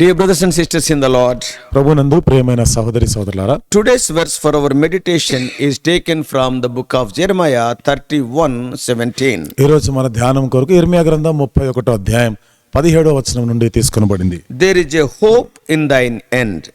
Dear brothers and sisters in the lord ప్రభు నందు ప్రియమైన సహోదరి సోదరులారా today's verse for our meditation is taken from the book of Jeremiah thirty one seventeen ఈరోజు మన ధ్యానం కొరకు ఇర్మియా గ్రంథం ముప్పై ఒకటో అధ్యాయం పదిహేడో వచనం నుండి తీసుకునబడింది. There is a hope in thine end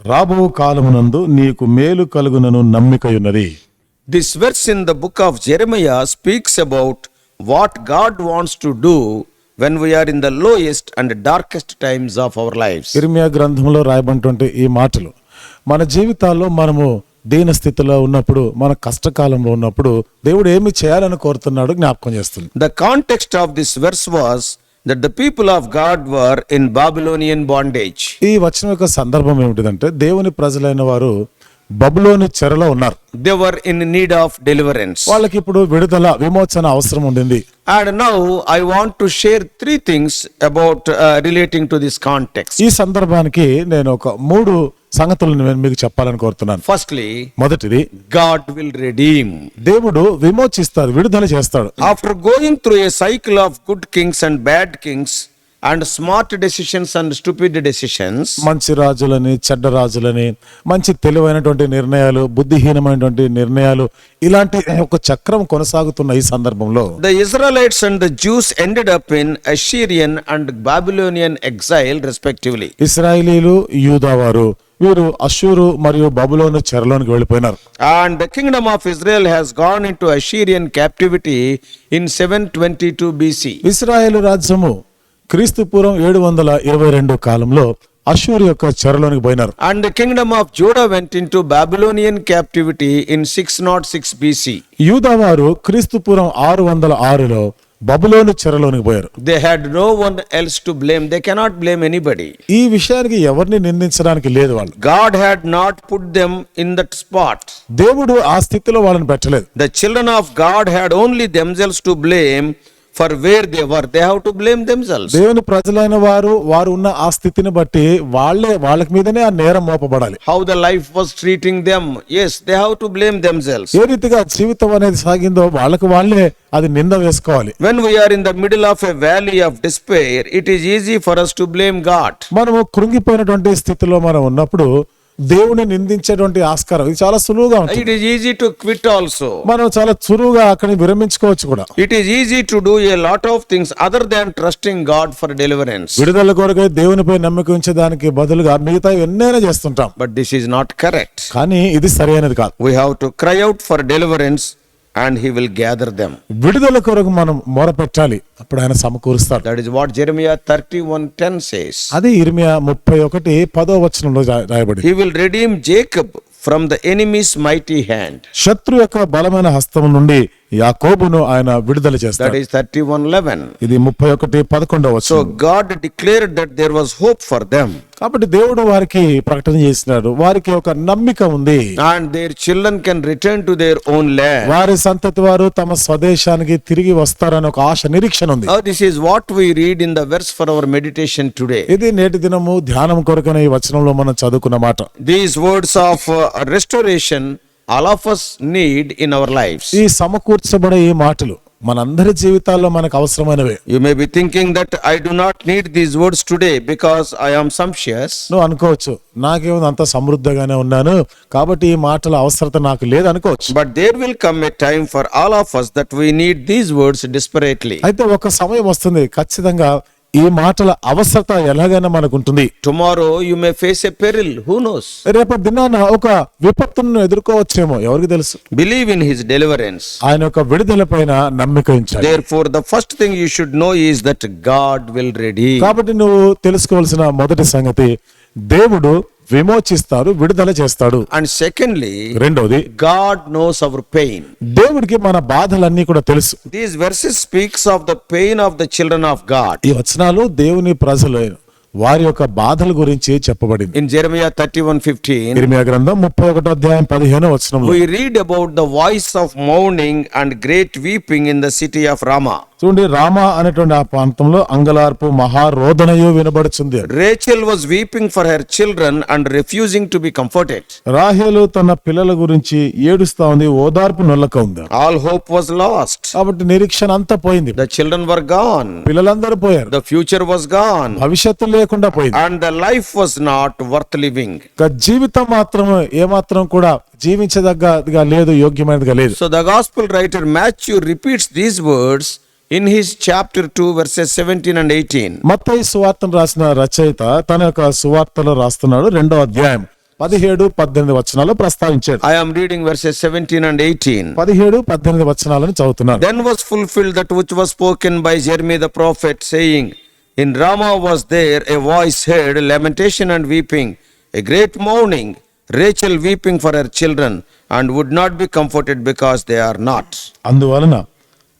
రాబో కాలమునందు నీకు మేలు కలుగునను నమ్మికయున్నది. This verse in the book of Jeremiah speaks about what God wants to do when we are in the lowest and darkest times of our life ఇర్మియా గ్రంథంలో రాయబడినటువంటి ఈ మాటలు మన జీవితాల్లో మనము దీన స్థితిలో ఉన్నప్పుడు మన కష్టకాలంలో ఉన్నప్పుడు దేవుడు ఏమి చేయాలని కోరుతున్నాడు జ్ఞాపకం చేస్తుంది. The context of this verse was that the people of God were in Babylonian bondage ఈ వచనం యొక్క సందర్భం ఏమిటిదంటే దేవుని ప్రజలైన వారు బబులోని చెరలో ఉన్నారు. They were in need of deliverance వాళ్ళకి ఇప్పుడు విడుదల విమోచన అవసరం ఉండింది. And now I want to share three things about relating to this context ఈ సందర్భానికి నేను ఒక మూడు సంగతులను మీకు చెప్పాలని కోరుతున్నాను. ఫస్ట్లీ మొదటిది గాడ్ విల్ రిడీమ్ దేవుడు విమోచిస్తాడు విడుదల చేస్తాడు. After going through a cycle of good kings and bad kings and smart decisions and stupid decisions. మంచి రాజులని చెడ్డ రాజులని మంచి తెలివైనటువంటి నిర్ణయాలు బుద్ధిహీనమైనటువంటి నిర్ణయాలు ఇలాంటి ఒక చక్రం కొనసాగుతున్న ఈ సందర్భంలో the Israelites and the Jews ended up in Assyrian and Babylonian exile respectively ఇస్రాయలీలు యూదా వారు వీరు అషూరు మరియు బబులోను చెరలోనికి వెళ్ళిపోయినారు. And the kingdom of Israel has gone into Assyrian captivity in seven twenty two BC Israel రాజ్యము క్రీస్తు పూర్వం ఏడు వందల ఇరవై రెండు కాలంలో అశ్వర్ యొక్క చెరలోనికి పోయినారు. And kingdom of Judah went into Babylonian captivity in six nought six BC యూదా వారు క్రీస్తు పూర్వం ఆరు వందల ఆరులో బబులోని చెరలోనికి పోయారు. They had no one else to blame they cannot blame anybody ఈ విషయానికి ఎవరిని నిందించడానికి లేదు వాళ్ళు. God had not put them in that spot దేవుడు ఆ స్థితిలో వాళ్ళని పెట్టలేదు. The children of God had only themselves to blame for where they were they have to blame themselves దేవుని ప్రజలైన వారు వారు ఉన్న ఆ స్థితిని బట్టి వాళ్ళే వాళ్ళ మీదనే ఆ నేరం మోపబడాలి. How the life was treating them yes they have to blame themselves ఏ రీతిగా జీవితం అనేది సాగిందో వాళ్ళకి వాళ్ళే అది నింద వేసుకోవాలి. When we are in the middle of a valley of despair it is easy for us to blame god. మనం కృంగిపోయినటువంటి స్థితిలో మనం ఉన్నప్పుడు దేవుని నిందించేటువంటి ఆస్కారం. ఇది చాలా సులువుగా ఉంటుంది. It is easy to quit also మనం చాలా సులువుగా అక్కడ విరమించుకోవచ్చు కూడా. It is easy to do a lot of things other than trusting God for deliverance విడుదల కొరకు దేవునిపై నమ్మకం ఉంచే దానికి బదులుగా మిగతా ఎన్నైనా చేస్తుంటాం. But this is not correct కానీ ఇది సరైనది కాదు. We have to cry out for deliverance and he will gather them విడుదల కొరకు మనం మొర పెట్టాలి అప్పుడు ఆయన సమకూరుస్తారు. That is what Jeremiah thirty one ten says అది ఇర్మియా ముప్పై ఒకటి పదో వచనంలో రాయబడి he will redeem Jacob from the enemy's mighty hand శత్రు యొక్క బలమైన హస్తం నుండి యాకోబును ఆయన విడుదల చేస్తాడు. దట్ ఇస్ 3111 ఇది 31 11 వచనం. So God declared that hope for them కాబట్టి దేవుడు వారికి ప్రకటన చేస్తున్నాడు వారికి ఒక నమ్మిక ఉంది. And their children can return to their own వారి సంతతి వారు తమ స్వదేశానికి తిరిగి వస్తారని ఒక ఆశ నిరీక్షణ ఉంది. This is what we read in the verse for our meditation today ఇది నేటి దినము ధ్యానం కొరకనే ఈ వచనంలో మనం చదువుకున్న మాట. These words of restoration all of us need in our life ఈ సమకూర్చబడే ఈ మాటలు మనందరి జీవితాల్లో మనకు అవసరమైనవే. You may be thinking that I do not need these words today because I am conscious నువ్వు అనుకోవచ్చు నాకేమో అంత సమృద్ధగానే ఉన్నాను కాబట్టి ఈ మాటల అవసరత నాకు లేదు అనుకోవచ్చు. But there will come a time for all of us that we need these words desperately అయితే ఒక సమయం వస్తుంది ఖచ్చితంగా ఈ మాటల అవసరత ఎలాగైనా మనకు ఉంటుంది tomorrow you may face a peril who knows రేపు దినాన ఒక విపత్తును ఎదుర్కోవచ్చేమో ఎవరికి తెలుసు? బిలీవ్ ఇన్ హిస్ డెలివరెన్స్ ఆయన యొక్క విడుదల పైన నమ్మకించాలి ఉంచాలి. Therefore the first thing you should know is that God will redeem కాబట్టి నువ్వు తెలుసుకోవాల్సిన మొదటి సంగతి దేవుడు విమోచిస్తాడు విడుదల చేస్తాడు. అండ్ సెకండ్లీ రెండోది గాడ్ నోస్ అవర్ పెయిన్ దేవుడికి మన బాధలన్నీ కూడా తెలుసు. These verses speaks of the pain of the children of God ఈ వచనాలు దేవుని ప్రజలు వారి యొక్క బాధల గురించి చెప్పబడింది. In thirty one fifteen Jeremiah గ్రంథం ముప్పై ఒకటో అధ్యాయం పదిహేను వచ్చిన we read about the voice of mourning and great weeping in the city of Ramah చూడండి రామ అనేటువంటి ఆ ప్రాంతంలో అంగలార్పు మహారోదనయు వినబడుచుంది Rachel was weeping for her children and refusing to be comforted రాహేలు తన పిల్లల గురించి ఏడుస్తా ఉంది ఓదార్పు నొల్లక ఉంది. ఆల్ హోప్ వాజ్ లాస్ట్ కాబట్టి నిరీక్షణ అంతా పోయింది. ద చిల్డ్రన్ వర్ గాన్ పిల్లలందరూ పోయారు. ద ఫ్యూచర్ వాజ్ గాన్ భవిష్యత్తు లేకుండా పోయింది. And the life was not worth living ఇక జీవితం మాత్రం ఏ మాత్రం కూడా జీవించదగ్గదిగా లేదు యోగ్యమైనదిగా లేదు. So the gospel writer Matthew repeats these words in his chapter 2, verses 17 and 18. మత్తయి సువార్తను రాసిన రచయిత తన యొక్క సువార్తలో రాస్తున్నాడు రెండో అధ్యాయం పదిహేడు పద్దెనిమిది వచనాలు ప్రస్తావించాడు I am reading verses 17 and 18. పదిహేడు పద్దెనిమిది వచనాలను చదువుతున్నాను Then was fulfilled that which was spoken by Jeremiah the prophet, saying, In Ramah was there a voice heard, lamentation and weeping, a great mourning, Rachel weeping for her children, and would not be comforted because they are not. అందువలన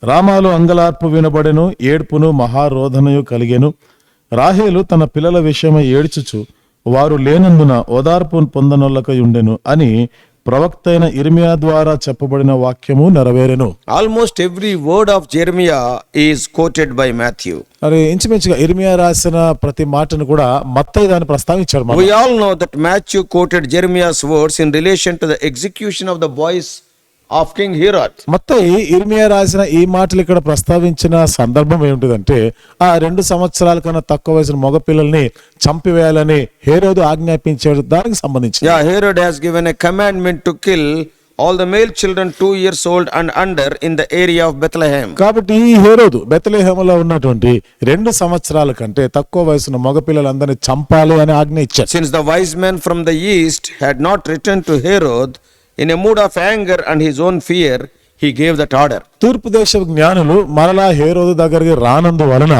రామాలు అంగలార్పు వినబడెను ఏడ్పును మహారోధనయు కలిగెను రాహేలు తన పిల్లల విషయమై ఏడ్చుచు వారు లేనందున ఓదార్పు పొందనొల్లకై ఉండెను అని ప్రవక్త అయిన ఇర్మియా ద్వారా చెప్పబడిన వాక్యము నెరవేరెను Almost every word of Jeremiah is quoted by Matthew. మరి ఇంచుమించుగా ఇర్మియా రాసిన ప్రతి మాటను కూడా మత్తయి దాన్ని ప్రస్తావించాడు మనం. We all know that Matthew quoted Jeremiah's words in relation to the execution of the of King Herod. మత్తయి ఇర్మియా రాసిన ఈ మాటలు ఇక్కడ ప్రస్తావించిన సందర్భం ఏమిటిదంటే ఆ రెండు సంవత్సరాల కన్నా తక్కువ వయసున మగపిల్లల్ని చంపివేయాలని హేరోదు ఆజ్ఞాపించాడు దానికి సంబంధించి Yeah, Herod has given a commandment to kill all the male children two years old and under in the area of Bethlehem. కాబట్టి ఈ హేరోదు బెతలేహేములో ఉన్నటువంటి రెండు సంవత్సరాల కంటే తక్కువ వయసున్న మగపిల్లలందరినీ చంపాలి అని ఆజ్ఞ ఇచ్చారు Since the wise men from the east had not returned to Herod in a mood of anger and his own fear he gave that order తూర్పు దేశ జ్ఞానులు మరలా హేరోదు దగ్గరికి రానందు వలన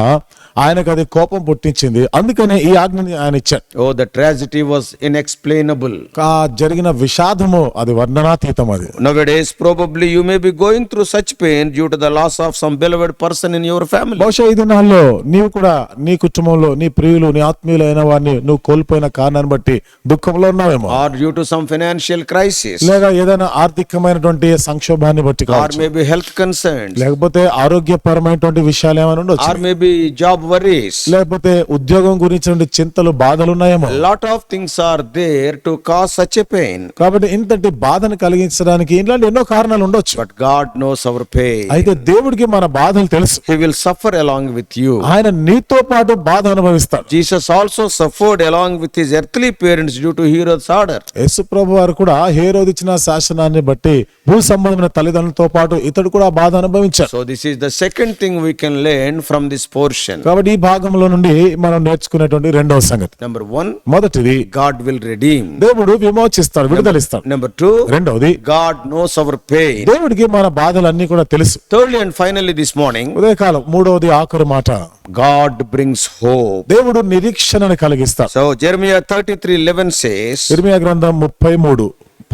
ఆయనకు అది కోపం పుట్టించింది. అందుకనే ఈ ఆజ్ఞని ఆయన ఇచ్చారు ఓ ద ట్రాజిటీ వాస్ ఇన్ఎక్స్ప్లెయినబుల్ ఆ జరిగిన విషాదము అది వర్ణనాతీతం అది. Nowadays probably you may be through such pain due to the loss of some beloved person in your family బహుశా ఈ దినాల్లో నీవు కూడా నీ కుటుంబంలో నీ ప్రియులు నీ ఆత్మీయులు అయిన నువ్వు కోల్పోయిన కారణాన్ని బట్టి దుఃఖంలో ఉన్నావేమో. Or due to some financial crisis లేదా ఏదైనా ఆర్థికమైనటువంటి సంక్షోభాన్ని బట్టి or may be health concern లేకపోతే ఆరోగ్యపరమైనటువంటి విషయాలు ఏమైనా ఉండవచ్చు or may be job worries లేకపోతే ఉద్యోగం గురించి చింతలు బాధలు ఉన్నాయేమో lot of things are there to cause such pain కాబట్టి ఇంతటి బాధను కలిగించడానికి ఇలాంటి ఎన్నో కారణాలు ఉండొచ్చు. But God knows our pain అయితే దేవుడికి మన బాధలు తెలుసు. He will suffer along with you ఆయన నీతో పాటు బాధ అనుభవిస్తాడు. Jesus also suffered along with his earthly parents due to Herod's order యేసు ప్రభు వారు కూడా హీరోది ఇచ్చిన శాసనాన్ని బట్టి భూ సంబంధమైన తల్లిదండ్రులతో పాటు ఇతడు కూడా బాధ అనుభవించాడు. So this is the second thing we can learn from this portion కాబట్టి ఈ భాగంలో నుండి మనం నేర్చుకునేటువంటి రెండవ సంగతి. నెంబర్ వన్ మొదటిది గాడ్ విల్ రెడీమ్ దేవుడు విమోచిస్తాడు విడుదలిస్తాడు. నెంబర్ టూ రెండవది గాడ్ నో సవర్ పే దేవుడికి మన బాధలు బాధలన్నీ కూడా తెలుసు. Third and final this morning ఉదయకాలం మూడవది ఆఖరు మాట. గాడ్ బ్రింగ్స్ హోప్ దేవుడు నిరీక్షణను కలిగిస్తాడు. So Jeremiah thirty three eleven says Jeremiah గ్రంథం ముప్పై మూడు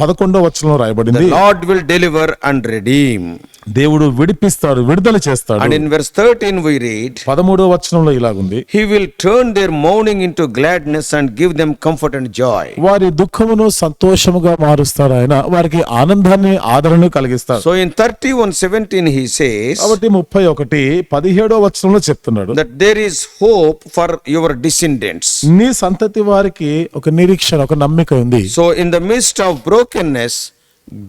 పదకొండవ వచ్చనంలో రాయబడింది. Lord will deliver and redeem దేవుడు విడిపిస్తాడు విడుదల చేస్తాడు. And in verse thirteen we read పదమూడో ఇలాగుంది. He will turn their mourning in gladness and give them comfort and joy వారి దుఃఖమును సంతోషముగా మారుస్తారు ఆయన. వారికి ఆనందాన్ని ఆదరణ కలిగిస్తారు so in thirty one seventeen he says కాబట్టి ముప్పై ఒకటి పదిహేడో వచనంలో చెప్తున్నాడు. That there is hope for your descendants నీ సంతతి వారికి ఒక నిరీక్షణ ఒక నమ్మిక ఉంది. So in the midst of brokenness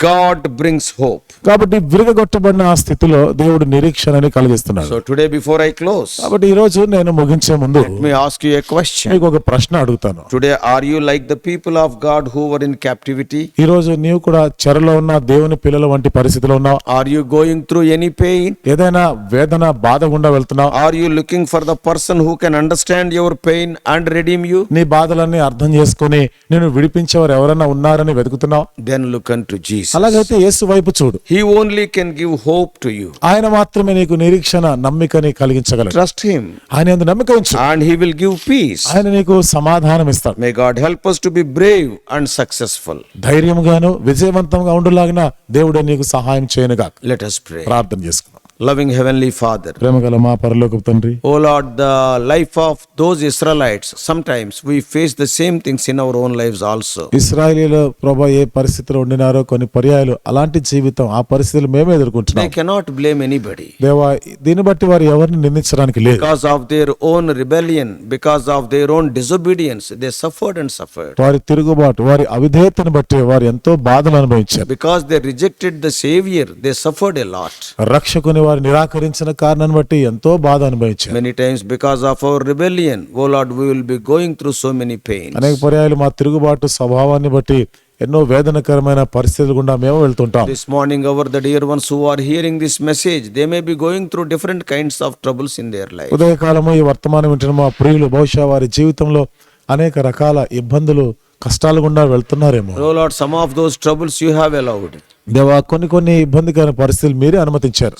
God brings hope కాబట్టి విరగొట్టబడిన ఆ స్థితిలో దేవుడు నిరీక్షణని కలిగిస్తున్నాడు. So today before I close కాబట్టి ఈ రోజు నేను ముగించే ముందు మీ ఆస్క్ యు ఏ క్వశ్చన్ మీకు ఒక ప్రశ్న అడుగుతాను. Today are you like the people of God who were in captivity ఈ రోజు నీవు కూడా చెరలో ఉన్న దేవుని పిల్లల వంటి పరిస్థితిలో ఉన్నావు? Are you going through any pain ఏదైనా వేదన బాధ గుండా వెళ్తున్నావు? Are you looking for the person who can understand your pain and redeem you నీ బాధలన్నీ అర్థం చేసుకొని నిన్ను విడిపించేవారు ఎవరైనా ఉన్నారని వెతుకుతున్నావు? Then look unto Jesus. అలాగైతే యేసు వైపు చూడు He only can give hope to you. ఆయన మాత్రమే నీకు నిరీక్షణ నమ్మికని కలిగించగలడు Trust Him ఆయన ఎందు నమ్మిక ఉంచు and He will give peace. ఆయన నీకు సమాధానం ఇస్తాడు May God help us to be brave and successful. ధైర్యంగాను విజయవంతంగా ఉండులాగిన దేవుడే నీకు సహాయం చేయనుగా Let us pray. ప్రార్థన చేసుకుందాం లవింగ్ హెవెన్లీ ఫాదర్ ప్రేమ గల మా పరలోక తండ్రి. O Lord the life of those Israelites sometimes we face the same things in our own lives also ఇస్రాయలీల ప్రభా ఏ పరిస్థితిలో ఉండినారో కొన్ని పర్యాయాలు అలాంటి జీవితం ఆ పరిస్థితులు మేము ఎదుర్కొంటున్నాం. ఐ కెనాట్ బ్లేమ్ ఎనీబడీ దేవా దీని బట్టి వారు ఎవరిని నిందించడానికి లేదు. Because of their own rebellion because of their own disobedience they suffered and suffered వారి తిరుగుబాటు వారి అవిధేయతను బట్టి వారు ఎంతో బాధను అనుభవించారు. Because they rejected the saviour they suffered a lot రక్షకుని వారు నిరాకరించిన కారణం బట్టి ఎంతో బాధ అనుభవించారు. Many times because of our rebellion O Lord we be going through so many pain అనేక పర్యాయాలు మా తిరుగుబాటు స్వభావాన్ని బట్టి ఎన్నో వేదనకరమైన పరిస్థితుల గుండా మేము వెళ్తుంటాం. This morning our the dear ones who are hearing this message they may be going through different kinds of troubles in their life ఉదయకాలము ఈ వర్తమానం వింటున్న మా ప్రియులు బహుశా వారి జీవితంలో అనేక రకాల ఇబ్బందులు కష్టాలు గుండా వెళ్తున్నారేమో. O out some of those troubles you have allowed దేవా కొన్ని కొన్ని ఇబ్బందికర పరిస్థితులు మీరే అనుమతించారు.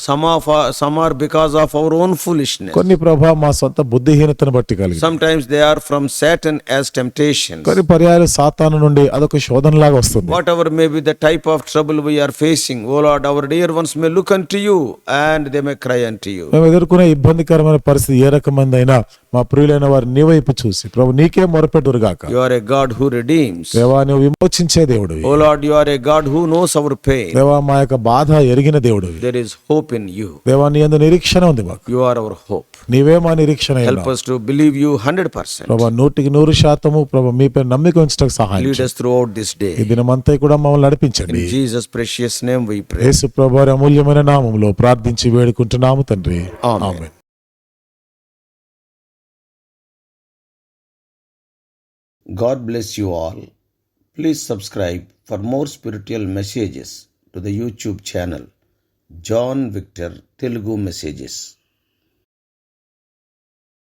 Some are because of our own foolishness కొన్ని ప్రభా మా సొంత బుద్ధిహీనతను బట్టి కలిగి they are from Satan as temptation కొన్ని పర్యాయాలు సాతాను నుండి అదొక శోధన లాగా వస్తుంది. Whatever may the type of trouble we are facing O Lord our dear ones may look unto you and they may cry unto you మేము ఎదుర్కొనే ఇబ్బందికరమైన పరిస్థితి ఏ రకమైన మా ప్రియులైన వారు నీ వైపు చూసి ప్రభు నీకే మొరపెట్టురు గాక You are a God who redeems. దేవా నువ్వు విమోచించే దేవుడు Oh Lord, you are a God who knows our pain. దేవా మా యొక్క బాధ ఎరిగిన దేవుడు There is hope in you. దేవా నీ అందు నిరీక్షణ ఉంది మాకు You are our hope. నీవే మా నిరీక్షణ ఉన్నావు. us to believe you 100%. ప్రభా నూటికి నూరు శాతము ప్రభా మీపై నమ్మిక ఉంచడానికి సహాయం Lead us throughout this ఈ day. దినమంతా కూడా మమ్మల్ని నడిపించండి Jesus' precious name we pray. యేసు ప్రభు వారి అమూల్యమైన నామములో ప్రార్థించి వేడుకుంటున్నాము తండ్రి. ఆమేన్ God bless you all. Please subscribe for more spiritual messages to the YouTube channel John Victor Telugu Messages.